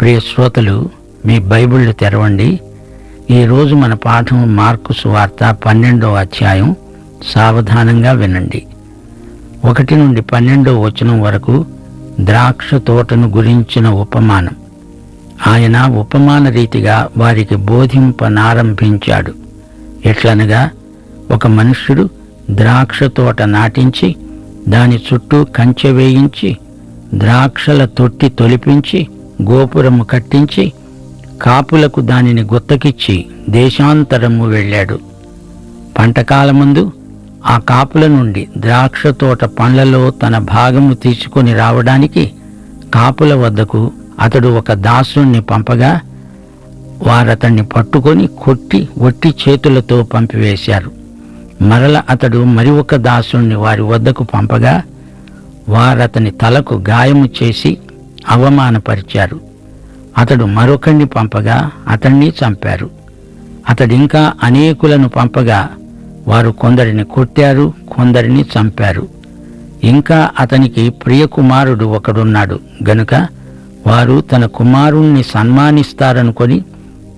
ప్రియ శ్రోతలు మీ బైబిళ్ళు తెరవండి. ఈరోజు మన పాఠం మార్కు సువార్త పన్నెండో అధ్యాయం సావధానంగా వినండి. ఒకటి నుండి పన్నెండో వచనం వరకు ద్రాక్ష తోటను గురించిన ఉపమానం. ఆయన ఉపమాన రీతిగా వారికి బోధింపనారంభించాడు. ఎట్లనగా ఒక మనుష్యుడు ద్రాక్ష తోట నాటించి దాని చుట్టూ కంచె వేయించి ద్రాక్షల తొట్టి తొలిపించి గోపురము కట్టించి కాపులకు దానిని గుత్తకిచ్చి దేశాంతరము వెళ్ళాడు. పంటకాలమందు ఆ కాపుల నుండి ద్రాక్ష తోట పండ్లలో తన భాగము తీసుకొని రావడానికి కాపుల వద్దకు అతడు ఒక దాసుణ్ణి పంపగా వారతన్ని పట్టుకొని కొట్టి ఒట్టి చేతులతో పంపివేశారు. మరల అతడు మరి ఒక దాసుణ్ణి వారి వద్దకు పంపగా వారతని తలకు గాయము చేసి అవమానపరిచారు. అతడు మరొకణ్ణి పంపగా అతన్ని చంపారు. అతడింకా అనేకులను పంపగా వారు కొందరిని కొట్టారు కొందరిని చంపారు. ఇంకా అతనికి ప్రియకుమారుడు ఒకడున్నాడు. గనుక వారు తన కుమారుణ్ణి సన్మానిస్తారనుకొని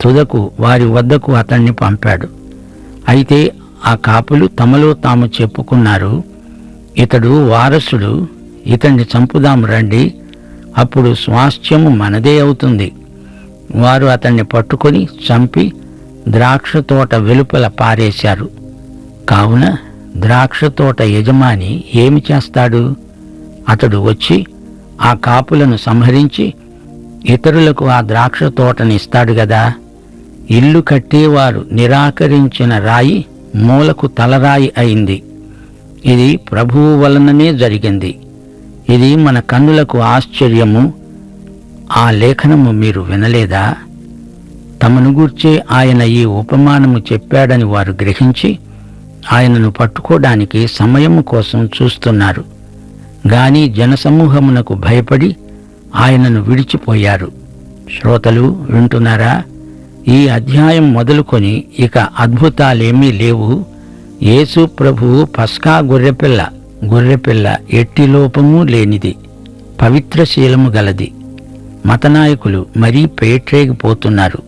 తుదకు వారి వద్దకు అతన్ని పంపాడు. అయితే ఆ కాపులు తమలో తాము చెప్పుకున్నారు ఇతడు వారసుడు ఇతన్ని చంపుదాం రండి అప్పుడు స్వాస్థ్యము మనదే అవుతుంది. వారు అతన్ని పట్టుకొని చంపి ద్రాక్ష తోట వెలుపల పారేశారు. కావున ద్రాక్ష తోట యజమాని ఏమి చేస్తాడు? అతడు వచ్చి ఆ కాపులను సంహరించి ఇతరులకు ఆ ద్రాక్ష తోటని ఇస్తాడు గదా. ఇల్లు కట్టేవారు నిరాకరించిన రాయి మూలకు తలరాయి అయింది. ఇది ప్రభువు వలననే జరిగింది. ఇది మన కన్నులకు ఆశ్చర్యము. ఆ లేఖనము మీరు వినలేదా? తమను గూర్చే ఆయన ఈ ఉపమానము చెప్పాడని వారు గ్రహించి ఆయనను పట్టుకోవడానికి సమయము కోసం చూస్తున్నారు. గాని జనసమూహమునకు భయపడి ఆయనను విడిచిపోయారు. శ్రోతలు వింటున్నారా? ఈ అధ్యాయం మొదలుకొని ఇక అద్భుతాలేమీ లేవు. యేసు ప్రభువు పస్కా గొర్రెపిల్ల. గొర్రెపిల్ల ఎట్టి లోపము లేనిది పవిత్రశీలము గలది. మతనాయకులు మరీ పేట్రేగిపోతున్నారు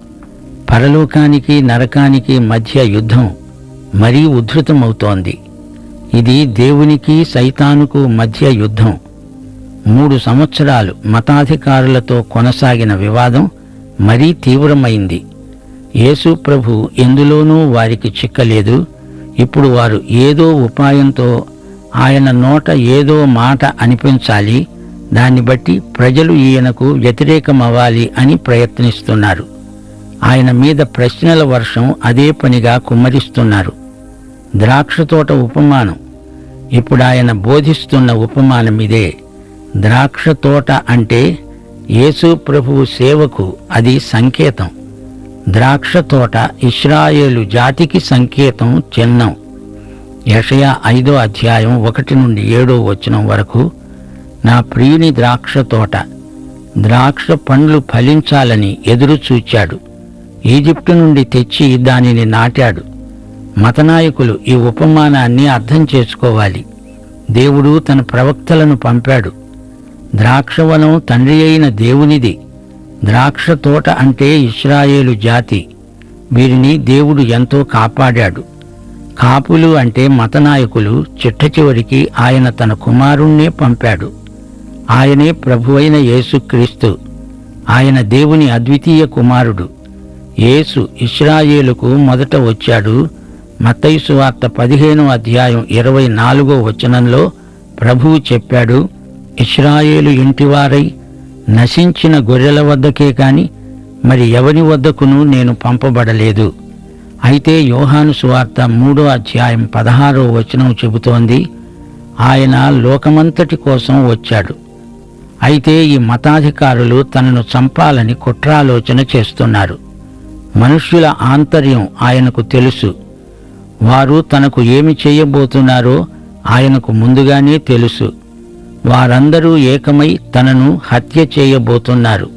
పరలోకానికి నరకానికి మధ్య యుద్ధం మరీ ఉద్ధృతమవుతోంది ఇది దేవునికి సైతానుకు మధ్య యుద్ధం. మూడు సంవత్సరాలు మతాధికారులతో కొనసాగిన వివాదం మరీ తీవ్రమైంది. యేసు ప్రభు ఎందులోనూ వారికి చిక్కలేదు. ఇప్పుడు వారు ఏదో ఉపాయంతో ఆయన నోట ఏదో మాట అనిపించాలి దాన్ని బట్టి ప్రజలు ఈయనకు వ్యతిరేకమవ్వాలి అని ప్రయత్నిస్తున్నారు. ఆయన మీద ప్రశ్నల వర్షం అదే పనిగా కుమ్మరిస్తున్నారు. ద్రాక్ష తోట ఉపమానం. ఇప్పుడు ఆయన బోధిస్తున్న ఉపమానం ఇదే. ద్రాక్ష తోట అంటే యేసు ప్రభువు సేవకు అది సంకేతం. ద్రాక్ష తోట ఇస్రాయేలు జాతికి సంకేతం చిహ్నం. యషయా ఐదో అధ్యాయం ఒకటి నుండి ఏడో వచనం వరకు నా ప్రియుని ద్రాక్ష తోట ద్రాక్ష పండ్లు ఫలించాలని ఎదురు చూచాడు. ఈజిప్టు నుండి తెచ్చి దానిని నాటాడు. మతనాయకులు ఈ ఉపమానాన్ని అర్థం చేసుకోవాలి. దేవుడు తన ప్రవక్తలను పంపాడు. ద్రాక్షవనం తండ్రి అయిన దేవునిది. ద్రాక్ష తోట అంటే ఇస్రాయేలు జాతి. వీరిని దేవుడు ఎంతో కాపాడాడు. కాపులు అంటే మతనాయకులు చిట్ట చివరికి ఆయన తన కుమారుణ్ణే పంపాడు. ఆయనే ప్రభువైన యేసుక్రీస్తు. ఆయన దేవుని అద్వితీయ కుమారుడు. యేసు ఇస్రాయేలుకు మొదట వచ్చాడు. మతైసు వార్త పదిహేనో అధ్యాయం ఇరవై నాలుగో వచనంలో ప్రభువు చెప్పాడు ఇస్రాయేలు ఇంటివారై నశించిన గొర్రెల వద్దకే కాని మరి ఎవరి వద్దకును నేను పంపబడలేదు. అయితే యోహాను సువార్త మూడో అధ్యాయం పదహారో వచనం చెబుతోంది ఆయన లోకమంతటి కోసం వచ్చాడు. అయితే ఈ మతాధికారులు తనను చంపాలని కుట్రాలోచన చేస్తున్నారు. మనుష్యుల ఆంతర్యం ఆయనకు తెలుసు. వారు తనకు ఏమి చేయబోతున్నారో ఆయనకు ముందుగానే తెలుసు. వారందరూ ఏకమై తనను హత్య చేయబోతున్నారు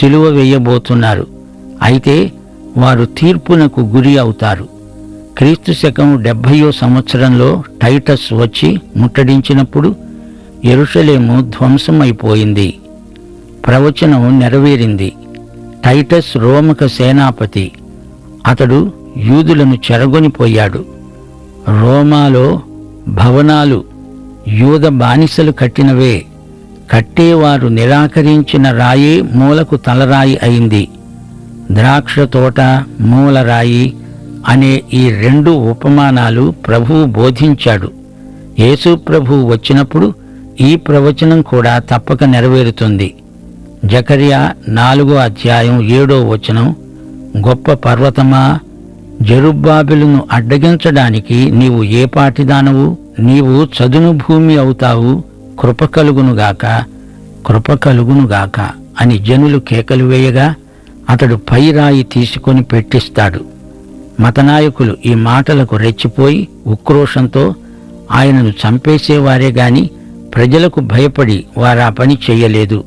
సిలువ వేయబోతున్నారు. అయితే వారు తీర్పునకు గురి అవుతారు. క్రీస్తు శకం డెబ్భయో సంవత్సరంలో టైటస్ వచ్చి ముట్టడించినప్పుడు ఎరుషలేము ధ్వంసమైపోయింది. ప్రవచనం నెరవేరింది. టైటస్ రోమక సేనాపతి అతడు యూదులను చెరగొనిపోయాడు రోమాలో భవనాలు యూద బానిసలు కట్టినవే కట్టేవారు నిరాకరించిన రాయే మూలకు తలరాయి అయింది. ద్రాక్ష తోట మూలరాయి అనే ఈ రెండు ఉపమానాలు ప్రభువు బోధించాడు. యేసు ప్రభువు వచ్చినప్పుడు ఈ ప్రవచనం కూడా తప్పక నెరవేరుతుంది. జకర్యా నాలుగో అధ్యాయం ఏడో వచనం గొప్ప పర్వతమా జరుబ్బాబిలును అడ్డగించడానికి నీవు ఏ పాటిదానవు? నీవు చదును భూమి అవుతావు కృప కలుగునుగాక కృప కలుగునుగాక అని జనులు కేకలు వేయగా అతడు పై రాయి తీసుకొని పెట్టిస్తాడు. మతనాయకులు ఈ మాటలకు రెచ్చిపోయి ఉక్రోషంతో ఆయనను చంపేసేవారే గాని ప్రజలకు భయపడి వారా పని చెయ్యలేదు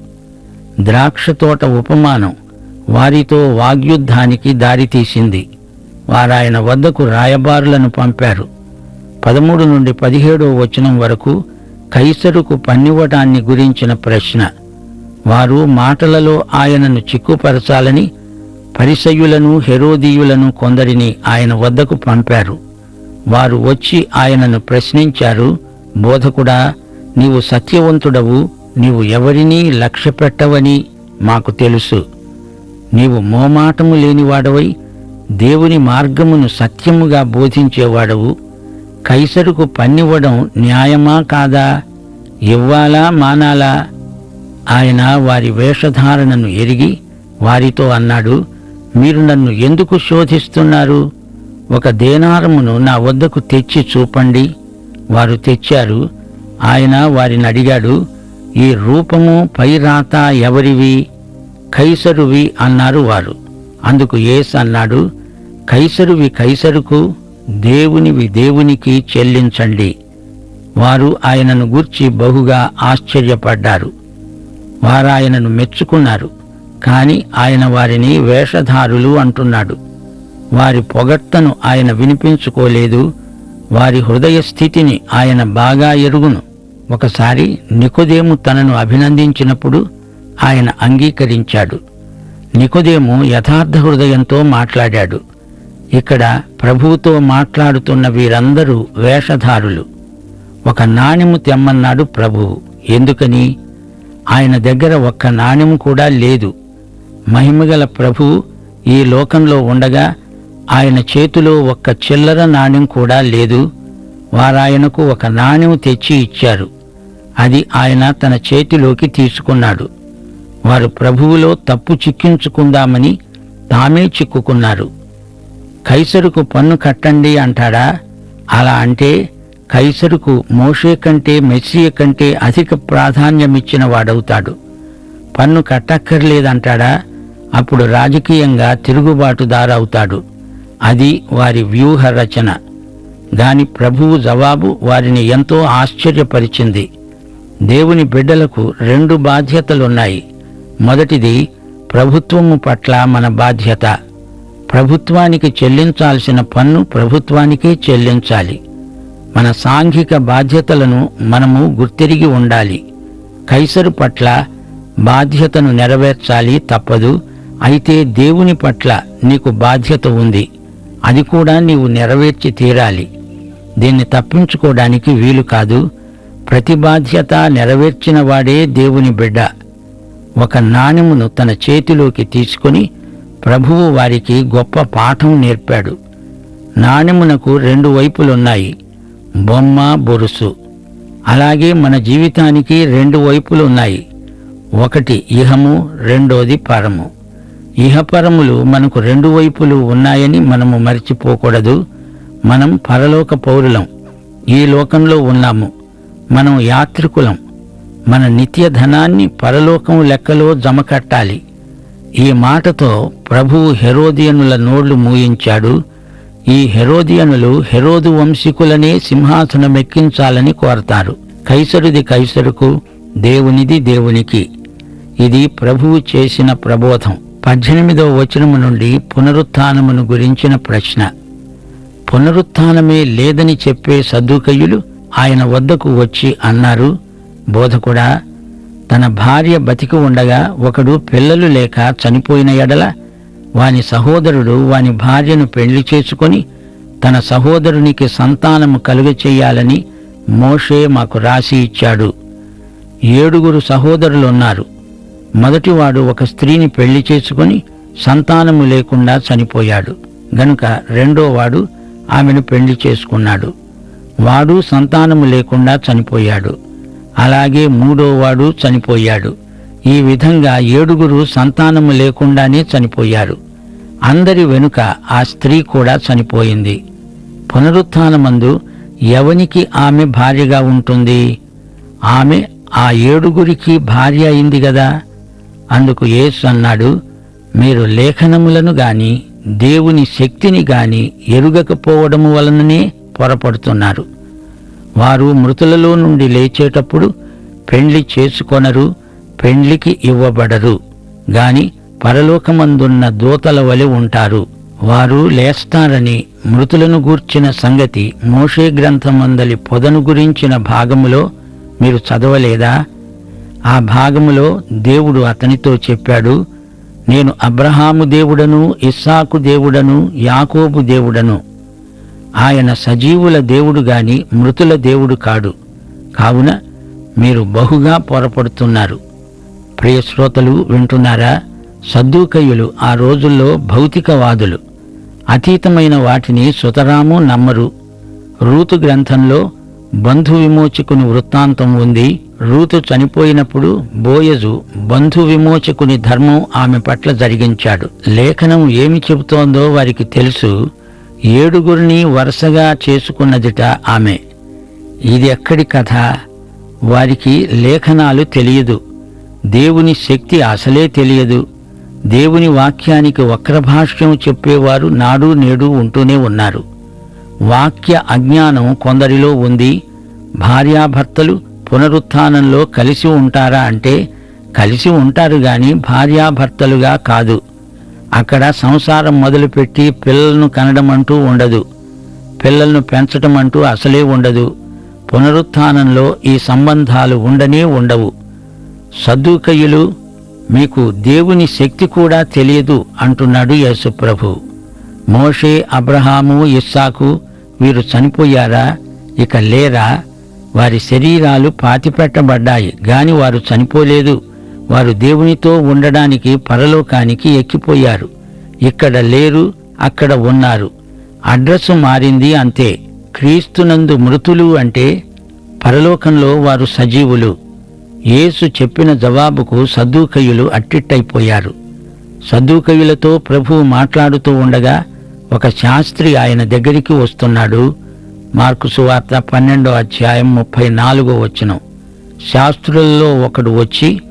ద్రాక్ష తోట ఉపమానం వారితో వాగ్యుద్ధానికి దారితీసింది వారాయన వద్దకు రాయబారులను పంపారు. పదమూడు నుండి పదిహేడో వచనం వరకు కైసరుకు పన్నివ్వటాన్ని గురించిన ప్రశ్న. వారు మాటలలో ఆయనను చిక్కుపరచాలని పరిసయులను హెరోదీయులను కొందరిని ఆయన వద్దకు పంపారు. వారు వచ్చి ఆయనను ప్రశ్నించారు బోధకుడా నీవు సత్యవంతుడవు నీవు ఎవరినీ లక్ష్యపెట్టవని మాకు తెలుసు. నీవు మోమాటము లేనివాడవై దేవుని మార్గమును సత్యముగా బోధించేవాడవు. కైసరుకు పన్నివ్వడం న్యాయమా కాదా? ఇవ్వాలా మానాలా? ఆయన వారి వేషధారణను ఎరిగి వారితో అన్నాడు మీరు నన్ను ఎందుకు శోధిస్తున్నారు? ఒక దేనారమును నా వద్దకు తెచ్చి చూపండి. వారు తెచ్చారు. ఆయన వారిని అడిగాడు ఈ రూపము పై రాత ఎవరివి? కైసరువి? అన్నారు వారు. అందుకు ఏస్ అన్నాడు కైసరువి కైసరుకు దేవునివి దేవునికి చెల్లించండి. వారు ఆయనను గూర్చి బహుగా ఆశ్చర్యపడ్డారు. వారాయనను మెచ్చుకున్నారు. కాని ఆయన వారిని వేషధారులు అంటున్నాడు. వారి పొగట్టను ఆయన వినిపించుకోలేదు. వారి హృదయ స్థితిని ఆయన బాగా ఎరుగును. ఒకసారి నికోదేము తనను అభినందించినప్పుడు ఆయన అంగీకరించాడు. నికోదేము యథార్థ హృదయంతో మాట్లాడాడు. ఇక్కడ ప్రభువుతో మాట్లాడుతున్న వీరందరూ వేషధారులు. ఒక నాణెము తెమ్మన్నాడు ప్రభువు. ఎందుకని? ఆయన దగ్గర ఒక్క నాణ్యం కూడా లేదు. మహిమగల ప్రభు ఈ లోకంలో ఉండగా ఆయన చేతిలో ఒక్క చిల్లర నాణెం కూడా లేదు. వారాయనకు ఒక నాణెం తెచ్చి ఇచ్చారు. అది ఆయన తన చేతిలోకి తీసుకున్నాడు. వారు ప్రభువులో తప్పు చిక్కించుకుందామని తామే చిక్కుకున్నారు. కైసరుకు పన్ను కట్టండి అంటాడా? అలా అంటే కైసరుకు మోషే కంటే మెస్సియ కంటే అధిక ప్రాధాన్యమిచ్చిన వాడవుతాడు. పన్ను కట్టక్కర్లేదంటాడా? అప్పుడు రాజకీయంగా తిరుగుబాటుదారవుతాడు. అది వారి వ్యూహ రచన. దాని ప్రభువు జవాబు వారిని ఎంతో ఆశ్చర్యపరిచింది. దేవుని బిడ్డలకు రెండు బాధ్యతలున్నాయి. మొదటిది ప్రభుత్వము పట్ల మన బాధ్యత. ప్రభుత్వానికి చెల్లించాల్సిన పన్ను ప్రభుత్వానికే చెల్లించాలి. మన సాంఘిక బాధ్యతలను మనము గుర్తిరిగి ఉండాలి. కైసరు పట్ల బాధ్యతను నెరవేర్చాలి తప్పదు. అయితే దేవుని పట్ల నీకు బాధ్యత ఉంది. అది కూడా నీవు నెరవేర్చి తీరాలి. దీన్ని తప్పించుకోవడానికి వీలు కాదు. ప్రతి బాధ్యత నెరవేర్చిన వాడే దేవుని బిడ్డ. ఒక నాణెమును తన చేతిలోకి తీసుకుని ప్రభువు వారికి గొప్ప పాఠం నేర్పాడు. నాణెమునకు రెండు వైపులున్నాయి. బొమ్మ బొరుసు. అలాగే మన జీవితానికి రెండు వైపులు ఉన్నాయి. ఒకటి ఇహము రెండోది పరము. ఇహపరములు మనకు రెండు వైపులు ఉన్నాయని మనము మర్చిపోకూడదు. మనం పరలోక పౌరులం. ఈ లోకంలో ఉన్నాము. మనం యాత్రికులం. మన నిత్య ధనాన్ని పరలోకం లెక్కలో జమ కట్టాలి. ఈ మాటతో ప్రభువు హెరోదియనుల నోళ్ళు మూయించాడు. ఈ హెరోదియనులు హెరోదు వంశీకులనే సింహాసనమెక్కించాలని కోరతారు. కైసరుది కైసరుకు దేవునిది దేవునికి. ఇది ప్రభువు చేసిన ప్రబోధం. పద్దెనిమిదవ వచనము నుండి పునరుత్నమును గురించిన ప్రశ్న. పునరుత్నమే లేదని చెప్పే సద్దుకయ్యులు ఆయన వద్దకు వచ్చి అన్నారు బోధకుడా తన భార్య బతికి ఉండగా ఒకడు పిల్లలు లేక చనిపోయిన ఎడల వాని సహోదరుడు వాని భార్యను పెళ్ళి చేసుకొని తన సహోదరునికి సంతానము కలుగచేయాలని మోషే మాకు రాసి ఇచ్చాడు. ఏడుగురు సహోదరులున్నారు. మొదటివాడు ఒక స్త్రీని పెళ్ళి చేసుకొని సంతానము లేకుండా చనిపోయాడు. గనుక రెండోవాడు ఆమెను పెళ్ళి చేసుకున్నాడు. వాడు సంతానము లేకుండా చనిపోయాడు. అలాగే మూడోవాడు చనిపోయాడు. ఈ విధంగా ఏడుగురు సంతానము లేకుండానే చనిపోయారు. అందరి వెనుక ఆ స్త్రీ కూడా చనిపోయింది. పునరుత్థానమందు ఎవనికి ఆమె భార్యగా ఉంటుంది. ఆమె ఆ ఏడుగురికి భార్య అయింది గదా. అందుకు యేసు అన్నాడు మీరు లేఖనములను గాని దేవుని శక్తిని గాని ఎరుగకపోవడము వలననే పొరపడుతున్నారు. వారు మృతులలో నుండి లేచేటప్పుడు పెండ్లి చేసుకొనరు పెండ్లికి ఇవ్వబడరు గాని పరలోకమందున్న దూతల వలె ఉంటారు. వారు లేస్తారని మృతులను గూర్చిన సంగతి మోషే గ్రంథమందలి పొదను గురించిన భాగములో మీరు చదవలేదా? ఆ భాగములో దేవుడు అతనితో చెప్పాడు నేను అబ్రహాము దేవుడను ఇస్సాకు దేవుడను యాకోబు దేవుడను. ఆయన సజీవుల దేవుడు గాని మృతుల దేవుడు కాడు. కావున మీరు బహుగా పొరపడుతున్నారు. ప్రియ శ్రోతలు వింటున్నారా? సద్దూకయ్యులు ఆ రోజుల్లో భౌతికవాదులు. అతీతమైన వాటిని సుతరాము నమ్మరు. రూతు గ్రంథంలో బంధు విమోచకుని వృత్తాంతం ఉంది. రూతు చనిపోయినప్పుడు బోయజు బంధు విమోచకుని ధర్మం ఆమె పట్ల జరిగించాడు. లేఖనం ఏమి చెబుతోందో వారికి తెలుసు. ఏడుగురిని వరుసగా చేసుకున్నదిట ఆమె. ఇది ఎక్కడి కథ? వారికి లేఖనాలు తెలియదు. దేవుని శక్తి అసలే తెలియదు. దేవుని వాక్యానికి వక్రభాష్యం చెప్పేవారు నాడు నేడు ఉంటూనే ఉన్నారు. వాక్య అజ్ఞానం కొందరిలో ఉంది. భార్యాభర్తలు పునరుత్థానంలో కలిసి ఉంటారా అంటే కలిసి ఉంటారు గాని భార్యాభర్తలుగా కాదు. అక్కడ సంసారం మొదలుపెట్టి పిల్లలను కనడం అంటూ ఉండదు. పిల్లలను పెంచడం అంటూ అసలే ఉండదు. పునరుత్థానంలో ఈ సంబంధాలు ఉండనే ఉండవు. సద్దుకయ్యులు మీకు దేవుని శక్తి కూడా తెలియదు అంటున్నాడు యేసుప్రభు. మోషే అబ్రహాము ఇస్సాకు వీరు చనిపోయారా? ఇక లేరా? వారి శరీరాలు పాతిపెట్టబడ్డాయి గాని వారు చనిపోలేదు. వారు దేవునితో ఉండడానికి పరలోకానికి ఎక్కిపోయారు. ఇక్కడ లేరు అక్కడ ఉన్నారు. అడ్రస్ మారింది అంతే. క్రీస్తునందు మృతులు అంటే పరలోకంలో వారు సజీవులు. యేసు చెప్పిన జవాబుకు సదూకయులు అట్టిట్టయిపోయారు. సదూకయులతో ప్రభువు మాట్లాడుతూ ఉండగా ఒక శాస్త్రి ఆయన దగ్గరికి వస్తున్నాడు. మార్కు సువార్త పన్నెండో అధ్యాయం ముప్పై నాలుగో వచనం. శాస్త్రులలో ఒకడు వచ్చి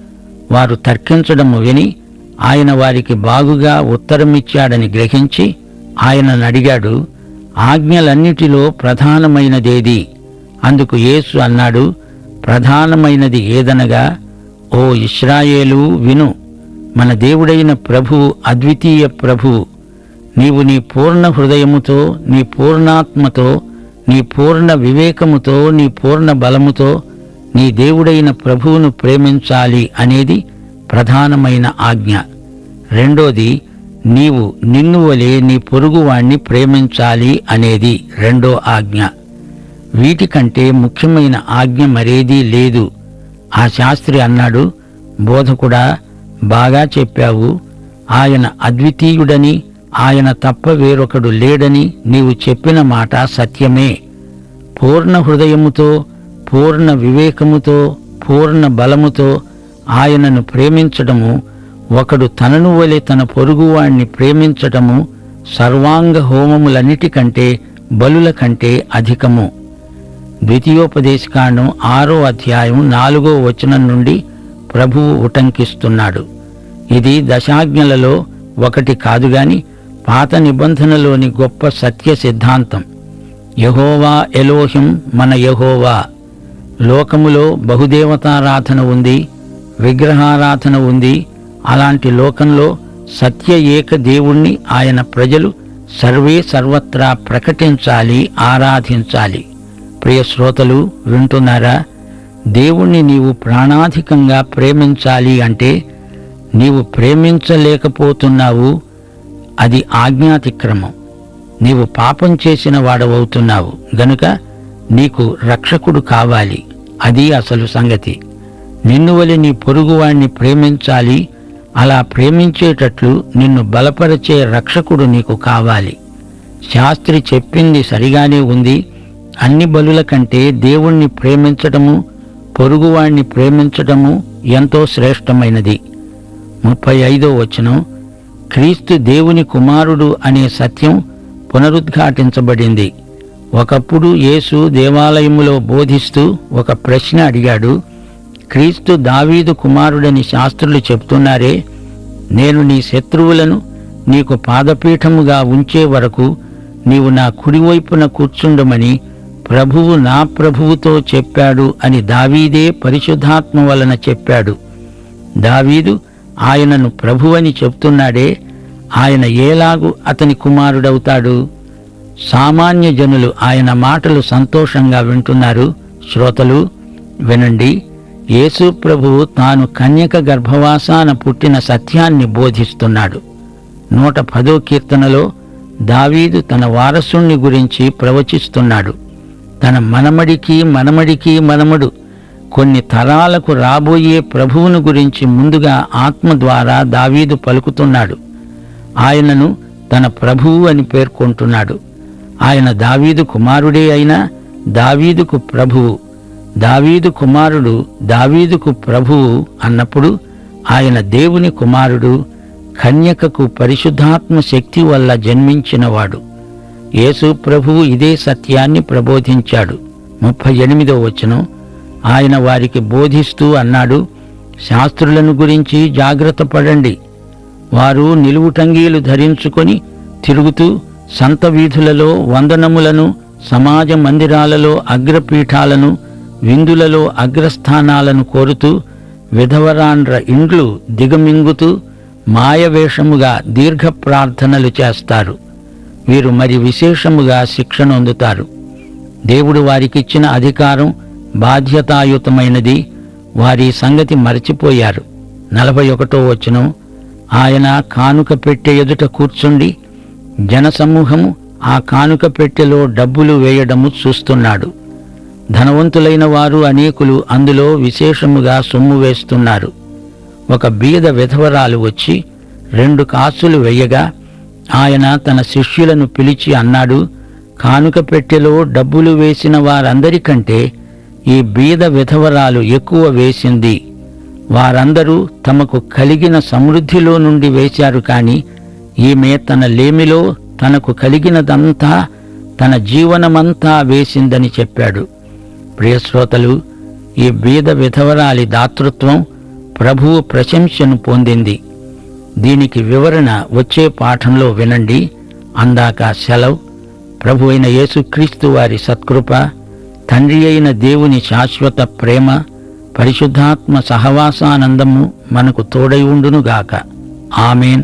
వారు తర్కించడం విని ఆయన వారికి బాగుగా ఉత్తరమిచ్చాడని గ్రహించి ఆయనను అడిగాడు ఆజ్ఞలన్నిటిలో ప్రధానమైనదేది? అందుకు యేసు అన్నాడు ప్రధానమైనది ఏదనగా ఓ ఇస్రాయేలు విను మన దేవుడైన ప్రభువు అద్వితీయ ప్రభువు నీవు నీ పూర్ణ హృదయముతో నీ పూర్ణాత్మతో నీ పూర్ణ వివేకముతో నీ పూర్ణ బలముతో నీ దేవుడైన ప్రభువును ప్రేమించాలి అనేది ప్రధానమైన ఆజ్ఞ. రెండోది నీవు నిన్ను వలె నీ పొరుగువాణ్ణి ప్రేమించాలి అనేది రెండో ఆజ్ఞ. వీటికంటే ముఖ్యమైన ఆజ్ఞ మరేదీ లేదు. ఆ శాస్త్రి అన్నాడు బోధకుడా బాగా చెప్పావు. ఆయన అద్వితీయుడని ఆయన తప్ప వేరొకడు లేడని నీవు చెప్పిన మాట సత్యమే. పూర్ణ హృదయముతో పూర్ణ వివేకముతో పూర్ణ బలముతో ఆయనను ప్రేమించడము ఒకడు తనను వలె తన పొరుగువాణ్ణి ప్రేమించటము సర్వాంగ హోమములన్నిటికంటే బలుల కంటే అధికము. ద్వితీయోపదేశకాండం ఆరో అధ్యాయం నాలుగో వచనం నుండి ప్రభువు ఉటంకిస్తున్నాడు. ఇది దశాజ్ఞలలో ఒకటి కాదు గాని పాత నిబంధనలోని గొప్ప సత్య సిద్ధాంతం. యహోవా ఎలోహిం మన యహోవా. లోకములో బహుదేవతారాధన ఉంది విగ్రహారాధన ఉంది. అలాంటి లోకంలో సత్య ఏక దేవుణ్ణి ఆయన ప్రజలు సర్వే సర్వత్రా ప్రకటించాలి ఆరాధించాలి. ప్రియ శ్రోతలు వింటున్నారా? దేవుణ్ణి నీవు ప్రాణాధికంగా ప్రేమించాలి అంటే నీవు ప్రేమించలేకపోతున్నావు. అది ఆజ్ఞాతిక్రమం. నీవు పాపం చేసిన వాడవవుతున్నావు. గనుక నీకు రక్షకుడు కావాలి. అది అసలు సంగతి. నిన్ను వలి నీ పొరుగువాణ్ణి ప్రేమించాలి. అలా ప్రేమించేటట్లు నిన్ను బలపరిచే రక్షకుడు నీకు కావాలి. శాస్త్రి చెప్పింది సరిగానే ఉంది. అన్ని బలుల కంటే దేవుణ్ణి ప్రేమించటము పొరుగువాణ్ణి ప్రేమించటము ఎంతో శ్రేష్టమైనది. ముప్పై ఐదో వచనం క్రీస్తు దేవుని కుమారుడు అనే సత్యం పునరుద్ఘాటించబడింది. ఒకప్పుడు యేసు దేవాలయములో బోధిస్తూ ఒక ప్రశ్న అడిగాడు క్రీస్తు దావీదు కుమారుడని శాస్త్రులు చెప్తున్నారే నేను నీ శత్రువులను నీకు పాదపీఠముగా ఉంచే వరకు నీవు నా కుడివైపున కూర్చుండమని ప్రభువు నా ప్రభువుతో చెప్పాడు అని దావీదే పరిశుద్ధాత్మ వలన చెప్పాడు. దావీదు ఆయనను ప్రభువని చెప్తున్నాడే ఆయన ఏలాగు అతని కుమారుడవుతాడు? సామాన్య జనులు ఆయన మాటలు సంతోషంగా వింటున్నారు. శ్రోతలు వినండి. యేసు ప్రభువు తాను కన్యక గర్భవాసాన పుట్టిన సత్యాన్ని బోధిస్తున్నాడు. నూట పదో కీర్తనలో దావీదు తన వారసుణ్ణి గురించి ప్రవచిస్తున్నాడు. తన మనమడికి మనమడికి మనమడు. కొన్ని తరాలకు రాబోయే ప్రభువును గురించి ముందుగా ఆత్మ ద్వారా దావీదు పలుకుతున్నాడు. ఆయనను తన ప్రభువు అని పేర్కొంటున్నాడు. ఆయన దావీదు కుమారుడే అయినా దావీదుకు ప్రభువు. దావీదు కుమారుడు దావీదుకు ప్రభువు అన్నప్పుడు ఆయన దేవుని కుమారుడు కన్యకకు పరిశుద్ధాత్మ శక్తి వల్ల జన్మించినవాడు. యేసు ప్రభువు ఇదే సత్యాన్ని ప్రబోధించాడు. ముప్పై ఎనిమిదో వచనం. ఆయన వారికి బోధిస్తూ అన్నాడు శాస్త్రులను గురించి జాగ్రత్త పడండి. వారు నిలువుటంగీలు ధరించుకొని తిరుగుతూ సంత వీధులలో వందనములను సమాజ మందిరాలలో అగ్రపీఠాలను విందులలో అగ్రస్థానాలను కోరుతూ విధవరాండ్ర ఇండ్లు దిగమింగుతూ మాయవేషముగా దీర్ఘ ప్రార్థనలు చేస్తారు. వీరు మరి విశేషముగా శిక్షణ అందుతారు దేవుడు వారికిచ్చిన అధికారం బాధ్యతాయుతమైనది. వారి సంగతి మరచిపోయారు. నలభై ఒకటో వచనం. ఆయన కానుక పెట్టె ఎదుట కూర్చుండి జనసమూహము ఆ కానుక పెట్టెలో డబ్బులు వేయడము చూస్తున్నాడు. ధనవంతులైన వారు అనేకులు అందులో విశేషముగా సొమ్ము వేస్తున్నారు. ఒక బీద విధవరాలు వచ్చి రెండు కాసులు వెయ్యగా ఆయన తన శిష్యులను పిలిచి అన్నాడు కానుక పెట్టెలో డబ్బులు వేసిన వారందరికంటే ఈ బీద విధవరాలు ఎక్కువ వేసింది. వారందరూ తమకు కలిగిన సమృద్ధిలో నుండి వేశారు కాని ఈమె తన లేమిలో తనకు కలిగినదంతా తన జీవనమంతా వేసిందని చెప్పాడు. ప్రియశ్రోతలు ఈ బీద విధవరాలి దాతృత్వం ప్రభువు ప్రశంసను పొందింది. దీనికి వివరణ వచ్చే పాఠంలో వినండి. అందాక సెలవు. ప్రభు అయిన యేసుక్రీస్తు వారి సత్కృప. తండ్రి అయిన దేవుని శాశ్వత ప్రేమ. పరిశుద్ధాత్మ సహవాసానందము మనకు తోడై ఉండునుగాక. ఆమెన్.